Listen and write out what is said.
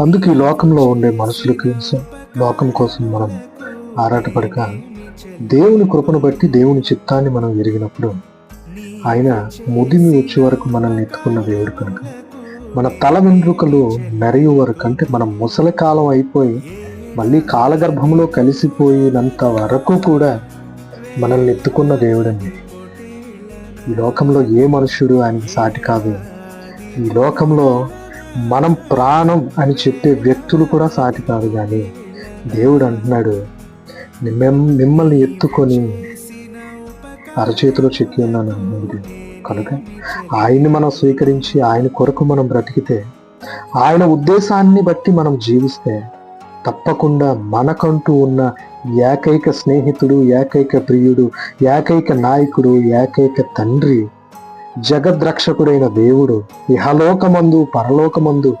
అందుకు ఈ లోకంలో ఉండే మనుషులకి లోకం కోసం మనం ఆరాటపడక దేవుని కృపను బట్టి దేవుని చిత్తాన్ని మనం ఎరిగినప్పుడు ఆయన ముదిమి వచ్చే వరకు మనల్ని ఎత్తుకున్న దేవుడు కనుక. మన తల వెంట్రుకలు మెరయు వరకు అంటే మనం ముసలి కాలం అయిపోయి మళ్ళీ కాలగర్భంలో కలిసిపోయినంత వరకు కూడా మనల్ని ఎత్తుకున్న దేవుడండి. ఈ లోకంలో ఏ మనుష్యుడు ఆయనకి సాటి కాదు. ఈ లోకంలో మనం ప్రాణం అని చెప్పే వ్యక్తులు కూడా సాటి కాదు కానీ దేవుడు అంటున్నాడు మిమ్మల్ని ఎత్తుకొని అరచేతిలో చెక్కి ఉన్నాను అంటున్నాడు కనుక ఆయన్ని మనం స్వీకరించి ఆయన కొరకు మనం బ్రతికితే ఆయన ఉద్దేశాన్ని బట్టి మనం జీవిస్తే తప్పకుండా మనకంటూ ఉన్న ఏకైక స్నేహితుడు ఏకైక ప్రియుడు ఏకైక నాయకుడు ఏకైక తండ్రి జగద్రక్షకుడైన దేవుడు ఇహలోకమందు పరలోకమందు